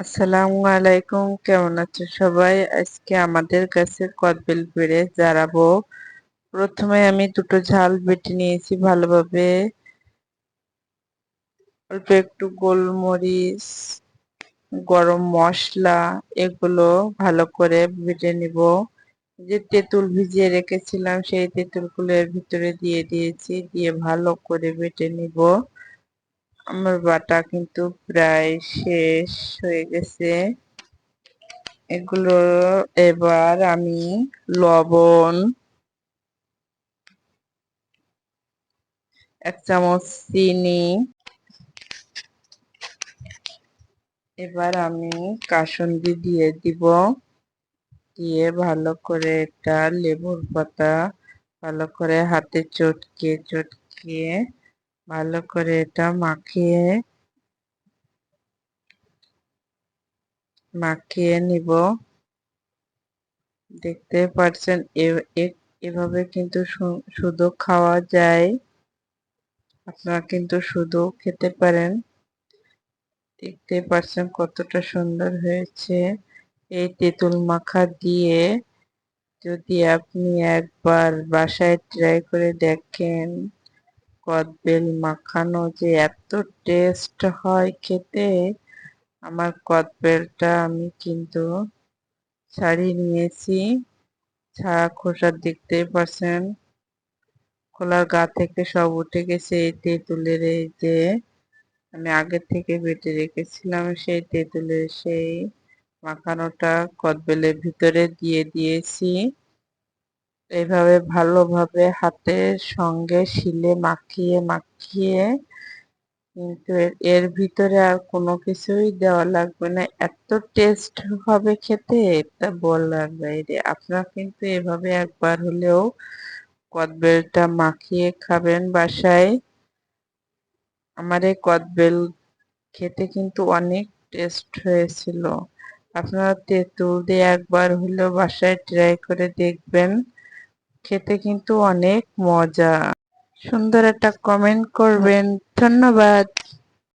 আসসালামু আলাইকুম, কেমন আছো সবাই? আজকে আমাদের কাছে কদবেল পেড়ে জারাবো প্রথমে আমি দুটো ঝাল বেটে নিয়েছি ভালোভাবে। অল্প একটু গোলমরিচ, গরম মশলা, এগুলো ভালো করে বেটে নিব। যে তেঁতুল ভিজিয়ে রেখেছিলাম, সেই তেঁতুলগুলো এর ভিতরে দিয়ে দিয়েছি, দিয়ে ভালো করে বেটে নিব। আমার বাটা কিন্তু প্রায় শেষ হয়ে গেছে। এগুলো এবার আমি লবণ, এক চামচ চিনি, এবার আমি কাসন্দি দিয়ে দিব। দিয়ে ভালো করে এটা লেবুর পাতা ভালো করে হাতে চটকে চটকে ভালো করে এটা মাখিয়ে মাখিয়ে নিব। দেখতে পাচ্ছেন এভাবে কিন্তু শুধু খাওয়া যায়। আপনারা কিন্তু শুধু খেতে পারেন। দেখতে পাচ্ছেন কতটা সুন্দর হয়েছে। এই তেঁতুল মাখা দিয়ে যদি আপনি একবার বাসায় ট্রাই করে দেখেন। কদবেল মাখানো যে এত টেস্ট হয় খেতে, আমার কদবেলটা আমি কিন্তু ছাড়িয়ে নিয়েছি। ছাড়া খোসার দেখতেই পাচ্ছেন খোলার গা থেকে সব উঠে গেছে এই তেঁতুলের এই যে, আমি আগে থেকে বেটে রেখেছিলাম সেই তেঁতুলের সেই মাখানোটা কদবেলের ভিতরে দিয়ে দিয়েছি। এইভাবে ভালোভাবে হাতের সঙ্গে শিলে মাখিয়ে মাখিয়ে কিন্তু এর ভিতরে আর কোনো কিছুই দেওয়া লাগবে না। এত টেস্ট হবে খেতে, এটা বলার বাইরে। আপনারা কিন্তু এভাবে একবার হলেও কদবেলটা মাখিয়ে খাবেন বাসায়। আমার এই কদবেল খেতে কিন্তু অনেক টেস্ট হয়েছিল। আপনারা তেঁতুল দিয়ে একবার হলেও বাসায় ট্রাই করে দেখবেন। খেতে কিন্তু অনেক মজা। সুন্দর একটা কমেন্ট করবেন। ধন্যবাদ।